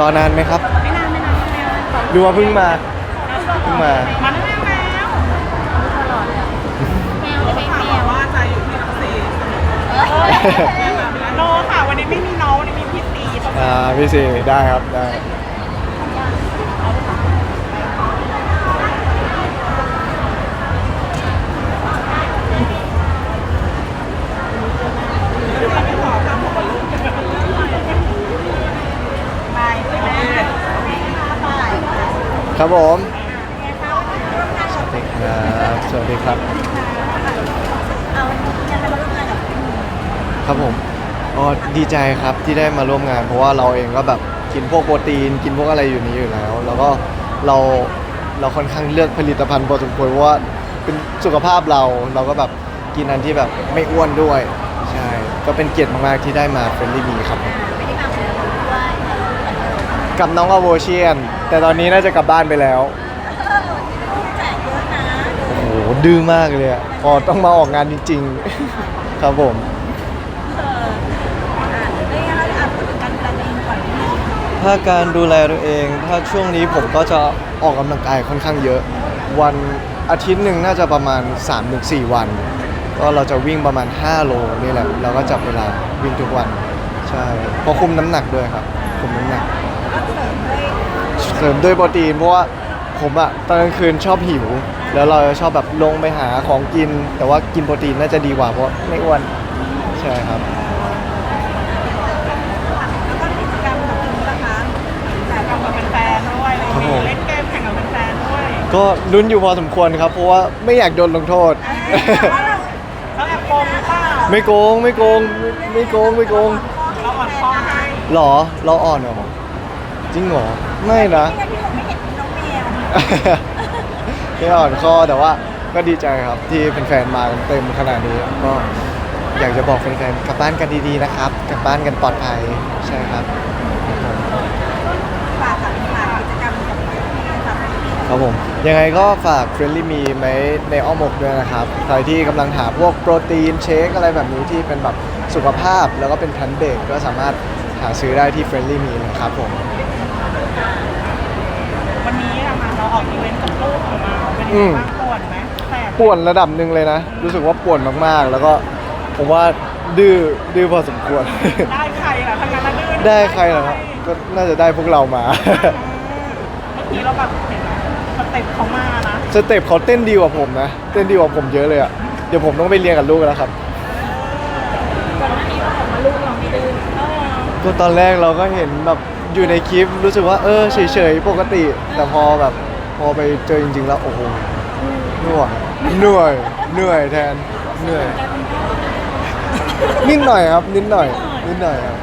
รอนานไหมครับ ไม่นานไม่นานไม่นานดูว่าเพิ่งมา เพิ่งมา มันแมวแมวตลอดเลยอะแมวได้ไหมแมวว่าใจอยู่ที่น้องซีโนค่ะวันนี้ไม่มีน้องวันนี้มีพี่ซี อ่าพี่ซีได้ครับได้ ครับผมสวัสดีครับ สวัสดีครับเอาวันนี้ยังจะมาร่วมงานกับพี่ครับผมอ๋อดีใจครับที่ได้มาร่วมงาน เพราะว่าเราเองก็แบบกินพวกโปรตีน กินพวกอะไรอยู่นี้อยู่แล้ว แล้วก็เราเราค่อนข้างเลือกผลิตภัณฑ์พอสมควรเพราะว่าเป็นสุขภาพเราเราก็แบบกินอันที่แบบไม่อ้วนด้วย ใช่ ก็เป็นเกียรติมากๆที่ได้มาเฟรนลี่มีครับผม ไม่ได้มาคนเดียวด้วย กับน้องอโวเชียน แต่ตอนนี้น่าจะกลับบ้านไปแล้ว แจกเยอะนะโอ้โหดื้อมากเลยอะพอต้องมาออกงานจริงๆ ครับผม เอออะได้ยังไงอะพูดถึงการดูแลตัวเองก่อนนิดนึงถ้าการดูแลตัวเอง ถ้าช่วงนี้ผมก็จะออกกำลังกายค่อนข้างเยอะ วันอาทิตย์หนึ่งน่าจะประมาณ3-4 วัน ก็เราจะวิ่งประมาณ 5 โลนี่แหละ เราก็จับเวลาวิ่งทุกวัน ใช่เพราะคุมน้ำหนักด้วยครับ คุมน้ำหนัก ก็เสริมด้วยเสริมด้วยโปรตีนเพราะว่าผมอะตอนกลางคืนชอบหิว แล้วเราจะชอบแบบลงไปหาของกิน แต่ว่ากินโปรตีนน่าจะดีกว่าเพราะไม่อ้วนใช่ครับ แล้วก็กิจกรรมกับคุณนะคะแต่ทำกับแฟนๆด้วยอะไรอย่างเงี้ยเล่นเกมแข่งกับแฟนๆด้วยก็ลุ้นอยู่พอสมควรครับ เพราะว่าไม่อยากโดนลงโทษเขาแอบโกงหรือเปล่าไม่โกงไม่โกงไม่ไม่โกงไม่โกงเราอ่อนคอให้หรอเราอ่อนเหรอ จริงเหรอ ไม่นะไม่งั้นพี่ผมไม่เห็นน้องแมวไม่อ่อนข้อแต่ว่าก็ดีใจครับที่แฟนๆมากันเต็มขนาดนี้ก็อยากจะบอกแฟนๆกลับบ้านกันดีๆนะครับ กลับบ้านกันปลอดภัยใช่ครับ ฝากค่ะฝากกิจกรรมกับพี่ค่ะครับผมยังไงก็ฝาก Friendly Me ไว้ในอ้อมอกด้วยนะครับ ใครที่กำลังหาพวกโปรตีนเชคอะไรแบบนี้ที่เป็นแบบสุขภาพแล้วก็เป็นพันเบรกก็สามารถหาซื้อได้ที่ Friendly Me นะครับผม วันนี้อะมาเราออกอีเวนต์กับลูกของเราเป็นยังอืไงมบ้างปวดไหมแสบป่วนระดับหนึ่งเลยนะ รู้สึกว่าป่วนมากๆ แล้วก็ผมว่าดื้อดื้อพอสมควร ได้ใครล่ะทางนั้นละดื้อได้ใครเหรอครับก็น่าจะได้พวกเรามา เมื่อกี้เราแบบเห็นสเต็ปเขามานะ สเต็ปเขาเต้นดีกว่าผมนะ เต้นดีกว่าผมเยอะเลยอะเดี๋ยวผมต้องไปเรียนกับลูกแล้วครับ ก่อนหน้านี้เราบอกว่าลูกเราไม่ดื้อเออก็ตอนแรกเราก็เห็นแบบ อยู่ในคลิปรู้สึกว่าเออเฉยๆปกติ แต่พอแบบพอไปเจอจริง ๆ แล้วโอ้โหเหนื่อยเหนื่อยเหนื่อยแทนเหนื่อยนิดหน่อยครับ นิดหน่อยนิดหน่อยครับ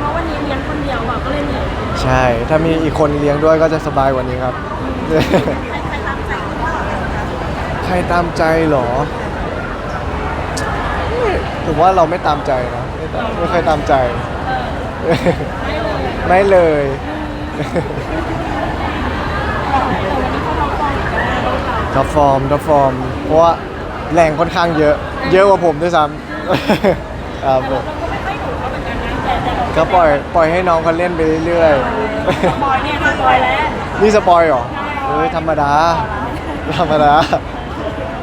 เพราะวันนี้เลี้ยงคนเดียวแบบก็เลยเหนื่อยใช่ ถ้ามีอีกคนเลี้ยงด้วยก็จะสบายกว่านี้ครับ ใครใครตามใจคุณพ่อเลยนะคะใครตามใจเหรอผมว่าเราไม่ตามใจนะไม่ตามไม่เคยตามใจ ไม่เลย ไม่เลยแต่วันนี้เขาเราฟองอีกแล้วลูกเราท็อปฟอร์มท็อปฟอร์ม เพราะว่าแรงค่อนข้างเยอะ เยอะกว่าผมด้วยซ้ำครับผมเราก็ไม่ค่อยดุเขาเหมือนกันนะแต่แต่เราก็ปล่อยปล่อยให้น้องเขาเล่นไปเรื่อยบอยเนี่ยสบอยแล้ว ๆ นี่สปอยเหรอเอ้ยธรรมดา ธรรมดา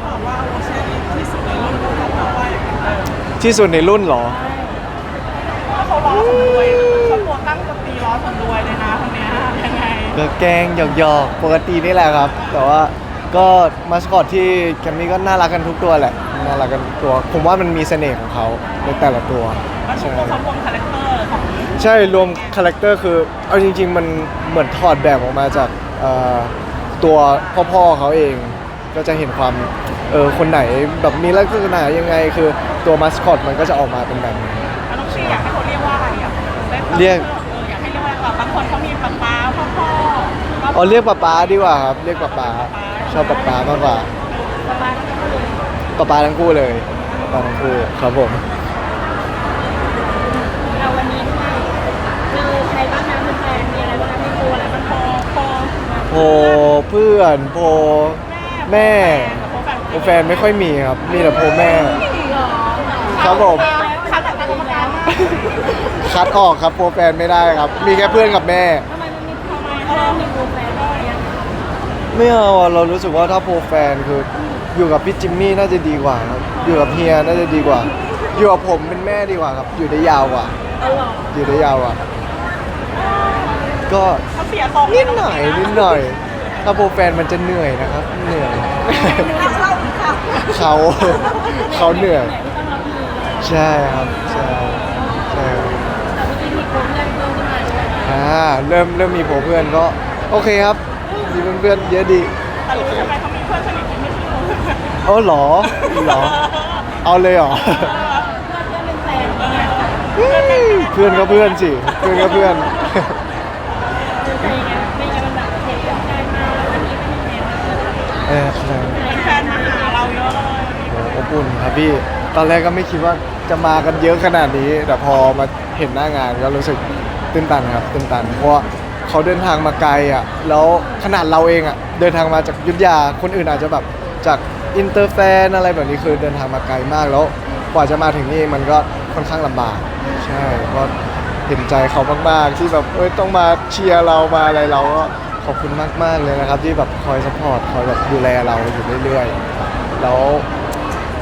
บอกว่าโอเชียนที่สุดในรุ่นเขาบอกว่าอย่างนั้นเลยที่สุดในรุ่นเหรอแล้วเขาล้อสำรวยเขาตัวตั้งตัว ตีล้อสำรวยเลยนะคนเนี้ยยังไงก็แกล้งหยอกๆปกตินี่แหละครับ แต่ว่าก็มาสคอตที่แคมมี่ก็น่ารักกันทุกตัวแหละน่ารักกันทุกตัว ผมว่ามันมีเสน่ห์ของเขาในแต่ละตัวมันถูใช่กตัวเขาวงคาแรคเตอร์ของใช่รวมคาแรคเตอร์คือเอาจริง ๆ มันเหมือนถอดแบบออกมาจากเอ่อตัวพ่อๆเขาเอง ก็จะเห็นความเออคนไหนแบบมีลักษณะยังไงคือตัวมาสคอตมันก็จะออกมาเป็นแบบนี้แล้วน้องชี่อยากให้เขาเรียกว่าอะไรอะเรียกเอออยากให้เรียกว่าอะไรบางคนเขามีป๊าป๊าพ่อพ่อ เอาเรียกป๊าป๊าดีกว่าครับ เรียกป๊าป๊าชอบป๊าป๊ามากกว่าสบายก็คือป๊าป๊าทั้งคู่เลยป๊าป๊าทั้งคู่ครับผม เราวันนี้ด้วยเจอใครบ้างนะแฟนๆมีอะไรบ้างนะมีครูอะไรบ้างพอพอโพเพื่อนโพ แม่โพแฟนไม่ค่อยมีครับ มีแต่โพแม่หรอครับผมคัดแต่ตะกรรมการมากคัดออกครับโปรแฟนไม่ได้ครับ มีแค่เพื่อนกับแม่ ทำไมมันมีทำไมเขาต้องมีโปรแฟ ไม่เอาอะเรารู้สึกว่าถ้าโปรแฟนคืออยู่กับพี่จิมมี่น่าจะดีกว่าครับอยู่กับเฮียน่าจะดีกว่า อยู่กับผมเป็นแม่ดีกว่าครับ อยู่ได้ยาวกว่า เอาหรออยู่ได้ยาวกว่า ก็เขาเสียทรงนิดหน่อยนิดหน่อย ถ้าโปรแฟนมันจะเหนื่อยนะครับ เหนื่อยเขาเขาเหนื่อยที่ต้องรับมือเลยใช่ครับ ใช่ใช่ครับแต่เมื่อกี้มีโปรเพื่อนเพิ่มขึ้นมาด้วยนะอ่าเริ่มเริ่มมีโผเพื่อนก็ โอเคครับ มีเพื่อนๆเยอะดี แต่รู้ใช่ไหมเขามีเพื่อนสนิทที่ไม่ใช่เราเออเหรอเหรอ เอาเลยเหรอเพื่อนเพื่อนเป็นแฟนเนี่ยเพื่อนก็เพื่อนสิ เพื่อนก็เพื่อนเป็นยังไงเป็นยังไงมันแบบเห็นแฟนมาแล้ววันนี้เป็นยังไงบ้างเออใช่แฟนมาหาเราเยอะเลยโหอบอุ่นครับพี่ ตอนแรกก็ไม่คิดว่าจะมากันเยอะขนาดนี้ แต่พอมาเห็นหน้างานก็รู้สึกตื้นตันครับตื้นตัน เพราะว่า เขาเดินทางมาไกลอะแล้วขนาดเราเองอะเดินทางมาจากยุทธยาคนอื่นอาจจะแบบจากอินเตอร์แฟนอะไรแบบนี้คือเดินทางมาไกลมากแล้วกว่าจะมาถึงนี่มันก็ค่อนข้างลำบาก ใช่ก็เห็นใจเขามากๆที่แบบเอ้ยต้องมาเชียร์เรามาอะไรเราก็ขอบคุณมากๆเลยนะครับ ที่แบบคอยสปอร์ตคอยแบบดูแลเราอยู่เรื่อยๆแล้ว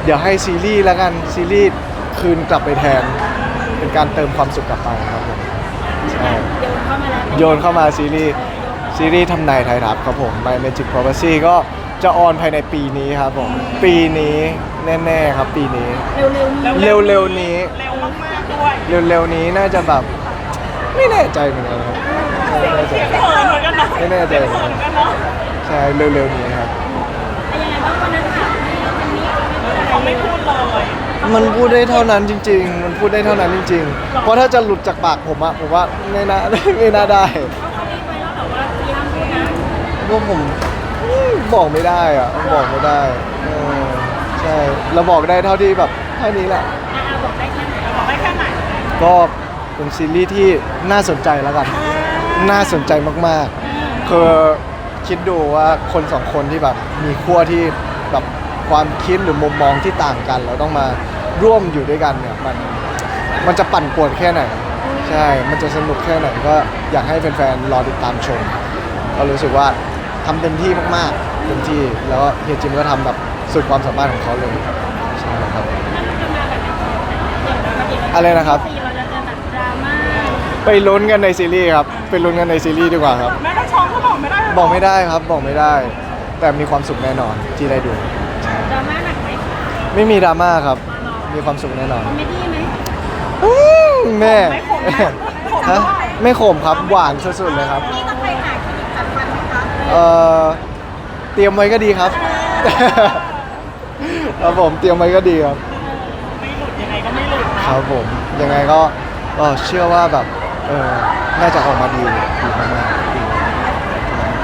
เดี๋ยวให้ซีรีส์แล้วกันซีรีส์คืนกลับไปแทน เป็นการเติมความสุขกลับไปครับผม โยนเข้ามาซีรีส์ซีรีส์ทำนายไทยทัพครับผม My Magic Prophecy ก็จะออนภายในปีนี้ครับผม ปีนี้แน่ๆครับปีนี้ เร็วๆนี้เร็วๆนี้ เร็วมากๆด้วยเร็วๆนี้น่าจะแบบ ไม่แน่ใจเหมือนกันครับไม่แน่ใจเสียงเขินเหมือนกันนะไม่แน่ใจเขินเหมือนกันเนาะใช่เร็วๆนี้ครับ เป็นยังไงบ้างวันนั้นถามนี่วันนี้เขาไม่พูดเลย มันพูดได้เท่านั้นจริง ๆ มันพูดได้เท่านั้นจริง ๆ เพราะถ้าจะหลุดจากปากผมอะผมว่าไม่น่า ไม่น่าได้เขาเขาดีไปแล้วแต่ว่าพยายามพูดนะพวกผมอืมบอกไม่ได้อะบอกไม่ได้เออใช่เราบอกได้เท่าที่แบบเท่านี้แหละอาอาบอกได้แค่ไหนบอกได้แค่ไหนก็เป็นซีรีส์ที่น่าสนใจแล้วกัน น่าสนใจมากๆ คือคิดดูว่าคนสองคนที่แบบมีขั้วที่แบบ ความคิดหรือมุมมองที่ต่างกัน เราต้องมาร่วมอยู่ด้วยกันเนี่ยมันมันจะปั่นป่วนแค่ไหน ใช่ มันจะสนุกแค่ไหนก็อยากให้แฟนๆรอติดตามชมก็รู้สึกว่าทำเต็มที่มากๆเต็มที่แล้วเฮียจิมก็ทำแบบสุดความสามารถของเขาเลยใช่ครับนั่นจะมาแบบไหนอย่างปกติอะไรนะครับปกติเราจะเจอแบบดราม่าไปลุ้นกันในซีรีส์ครับไปลุ้นกันในซีรีส์ดีกว่าครับแม่ก็ช็อกก็บอกไม่ได้หรบอกไม่ได้ครับบอกไม่ได้ แต่มีความสุขแน่นอนที่ได้ดูดราม่าหนักไหม ไม่มีดราม่าครับ มีความสุขแน่นอนคอมเมดี้ไหม อื้อแม่ไม่ขมนะไม่ขมฮะด้วยไม่ขมครับ หวานสุดๆเลยครับ นี่ต้องไปหาคลินิกจัดฟันไหมคะเอ่อ เตรียมไว้ก็ดีครับ ครับผม เตรียมไว้ก็ดีครับ ไม่หลุดยังไงก็ไม่หลุดคนะรับผม ยังไงก็ก็เชื่อว่าแบบ เออน่าจะออกมาดีดีมากๆดี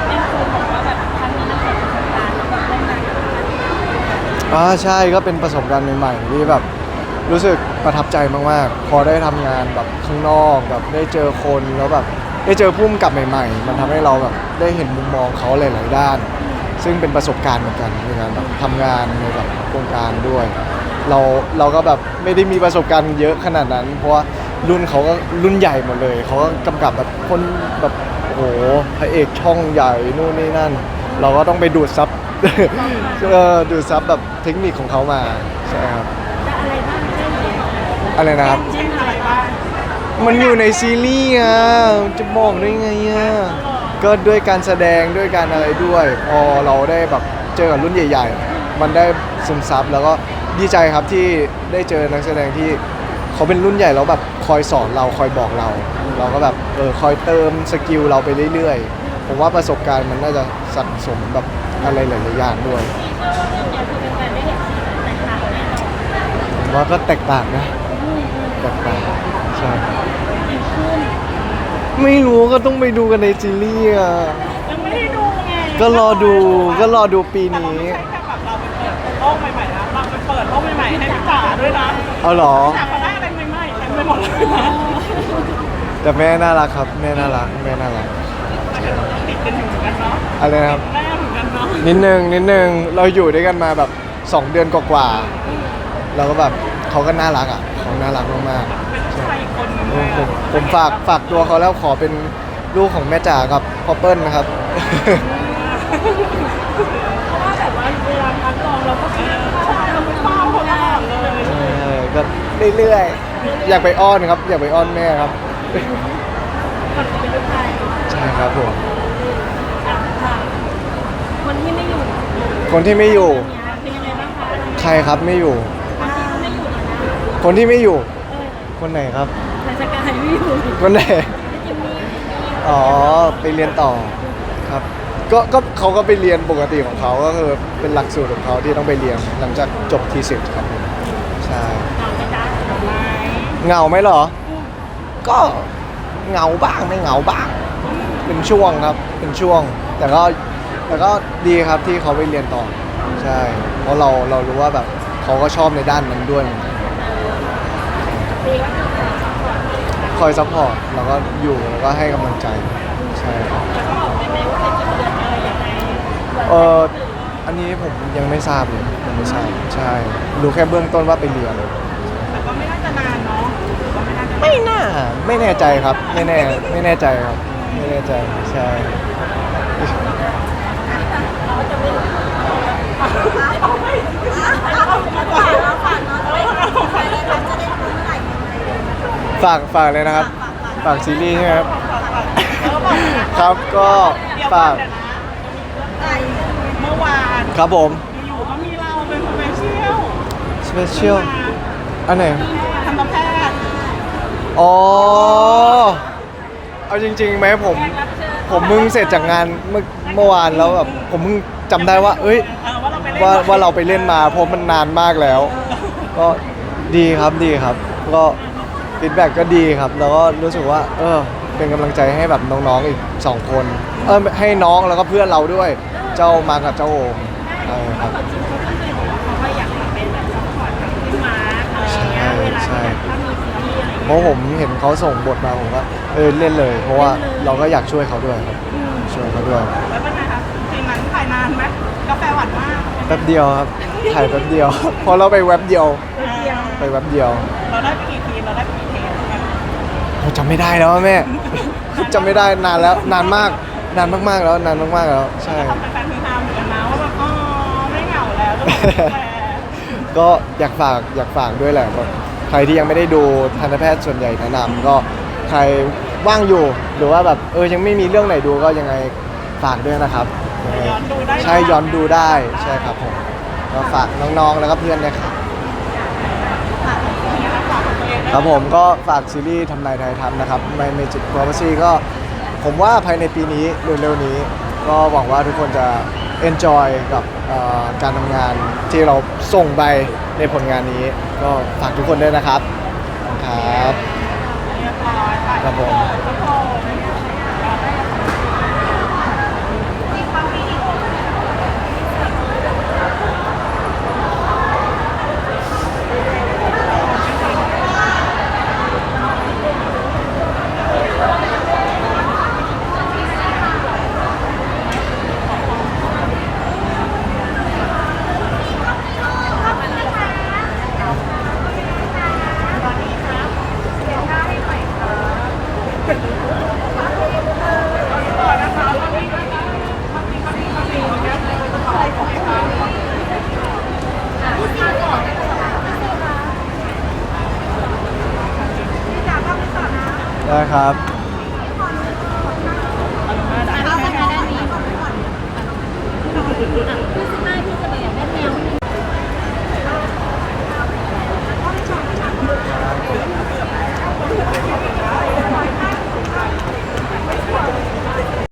เป็นครูบอกว่าแบบครั้งนี้ต้องเปิดประสบการณ์แล้วแบบได้มากับมัน อ่าใช่ก็เป็นประสบการณ์ใหม่ๆที่แบบรู้สึกประทับใจมากๆ พอได้ทำงานแบบข้างนอกแบบได้เจอคนแล้วแบบได้เจอพุ่มกับใหม่ ๆ มันทำให้เราแบบได้เห็นมุมมองเขาหลายๆด้าน ซึ่งเป็นประสบการณ์เหมือนกันในการแบบทำงานในแบบโครงการด้วย เราเราก็แบบไม่ได้มีประสบการณ์เยอะขนาดนั้น เพราะว่ารุ่นเขาก็รุ่นใหญ่หมดเลยเขาก็กำกับแบบคนแบบโอ้โหพระเอกช่องใหญ่นู่นนี่นั่น เราก็ต้องไปดูดซับ เออดูดซับแบบเทคนิคของเขามาใช่ครับจะอะไรบ้างเรื่องนี้อะไรนะครับเช่นอะไรบ้างมันอยู่ในซีรีส์อะจะบอกได้ไงอะก็ด้วยการแสดงด้วยการอะไรด้วยพอเราได้แบบเจอกับรุ่นใหญ่ ๆ มันได้ซึมซับแล้วก็ดีใจครับที่ได้เจอนักแสดงที่เขาเป็นรุ่นใหญ่แล้วแบบคอยสอนเราคอยบอกเรา เราก็แบบเออคอยเติมสกิลเราไปเรื่อยๆ ผมว่าประสบการณ์มันน่าจะสะสมแบบอะไรหลายๆอย่างด้วยที่เชื่อว่าเรื่องเนี้ยคือเป็นการได้เห็นสีสันแตกต่างแน่นอนผมว่าก็แตกต่างนะอืมอืมแตกต่างใช่ดีขึ้นไม่รู้ก็ต้องไปดูกันในซีรีส์อะยังไม่ได้ดูไงก็รอดูก็รอดูปีแต่เรานี้ไม่ใช่แค่แบบเราไปเปิดโลกใหม่ๆนะเราไปเปิดโลกใหม่ๆให้พี่จ๋าด้วยนะเอาเหรอ จ๋าเขาได้อะไรใหม่ๆเต็มไปหมดเลยนะแต่แม่น่ารักครับ แม่น่ารัก แม่น่ารัก ติดกันอยู่เหมือนกันเนาะอะไรนะครับ แม่เหมือนกันเนาะนิดนึงนิดนึงเราอยู่ด้วยกันมาแบบ 2 เดือนกว่าๆเราก็แบบเขาก็น่ารักอะเขาน่ารักมากเป็นผู้ชายอีกคนหนึงเออผมผมฝากฝากตัวเขาแล้วขอเป็นลูกของแม่จ๋ากับพ่อเปิ้ลนะครับ เพราะว่าแบบว่าเวลาพักกองเราก็กินข้าวเราไม่ข้าวเขาตลอดเลย เออก็เรื่อยๆ อยากไปอ้อนครับ อยากไปอ้อนแม่ครับ ก่อนจะเป็นลูกชาย ใช่ครับผมอะค่ะคนที่ไม่อยู่คนที่ไม่อยู่ เนี่ยเป็นยังไงบ้างคะใครครับไม่อยู่ คนที่ไม่อยู่นะคนที่ไม่อยู่ เออคนไหนครับแต่สกายไม่อยู่คนไหน จะมีอ๋อ ไปเรียนต่อครับ ก็ก็เขาก็ไปเรียนปกติของเขาก็คือเป็นหลักสูตรของเขาที่ต้องไปเรียนหลังจากจบทีสิทธ์ครับผมใช่เราจะจ้าดอกไม้เหงาไหมเหรอ ก็เหงาบ้างไม่เหงาบ้าง เป็นช่วงครับ เป็นช่วง แต่ก็แต่ก็ดีครับที่เขาไปเรียนต่อ ใช่ เพราะเราเรารู้ว่าแบบเขาก็ชอบในด้านนั้นด้วยเหมือนกันปีก็คือคอยซัพพอร์ตแล้วก็อยู่แล้วก็ให้กำลังใจ ใช่ครับแล้วก็บอกได้ไหมว่าเป็นกี่เดือนอะไรยังไงเอออันนี้ผมยังไม่ทราบเลยยังไม่ทราบใช่รู้แค่เบื้องต้นว่าไปเรียนแต่ก็ไม่น่าจะนานเนาะหรือว่าไม่น่าจะไม่น่าไม่แน่ใจครับ ไม่แน่ไม่แน่ใจครับ ไม่แน่ใจใช่ฝากฝากเลยนะครับ ฝากซีรีส์ใช่ไหมครับ ครับก็เดี๋ยวฝากเดี๋ยวนะเมื่อวานครับผมอยู่ๆก็มีเราเป็นสเปเชียลสเปเชียลอันไหนทันตแพทย์อ๋อ เอาจริงๆไหมผมผมเพิ่งเสร็จจากงานเมื่อเมื่อวานแล้วแบบผมเพิ่งจำได้ว่า เอ้ยเออว่าเราไปเล่นว่าว่าเราไปเล่นมาเพราะมันนานมากแล้ว ก็ดีครับดีครับ ก็ฟีดแบ็กก็ดีครับ แล้วก็รู้สึกว่า เออ เป็นกำลังใจให้แบบน้องๆอีกสองคน เออให้น้องแล้วก็เพื่อนเราด้วย เจ้ามากับเจ้าโอมใช่ครับจริงเขาก็เคยบอกว่าเขาก็อยากเป็นแบบซัพพอร์ตกับพี่มาร์คอะไรอย่างเงี้ยเวลาแบบถ้ามีซีรีส์อะไรอย่างเพเงี้ยราะผมเห็นเขาส่งบทมาผมก็ เออเล่นเลย เพราะว่าเราก็อยากช่วยเขาด้วยครับช่วยเขาด้วยแล้วเป็นไงคะทีนั้นถ่ายนานไหมกาแฟหวานมากแป๊บเดียวครับถ่ายแป๊บเดียวพอเราไปแว็บเดียวเดียว ไปแว็บเดียว เราได้ไปกี่ทีมเราได้ไปกี่เทปกันผมจำไม่ได้แล้วอะแม่จำไม่ได้นานแล้วนานมากนานมากๆแล้วนานมากๆแล้วใช่ทำแฟนๆคือฮามเหมือนกันนะว่าแบบอ๋อไม่เหงาแล้วจะบอกกาแฟก็อยากฝากอยากฝากด้วยแหละว่าใครที่ยังไม่ได้ดูทันตแพทย์ส่วนใหญ่แนะนำก็ใคร ว่างอยู่ หรือว่าแบบเออยังไม่มีเรื่องไหนดูก็ยังไงฝากด้วยนะครับยังไงย้อนดูได้ ใช่ย้อนดูได้ใช่ครับผมก็ฝากน้องๆแล้วก็เพื่อนด้วยครับ ครับผมก็ฝากซีรีส์ทำนายไทยทำนะครับ My Magic Prophecy ก็ผมว่าภายในปีนี้เร็วๆนี้ ก็หวังว่าทุกคนจะ enjoy กับเอ่อการทำงานที่เราส่งไปในผลงานนี้ ก็ฝากทุกคนด้วยนะครับครับเรียบร้อยค่ะครับผมครับผม ได้ครับ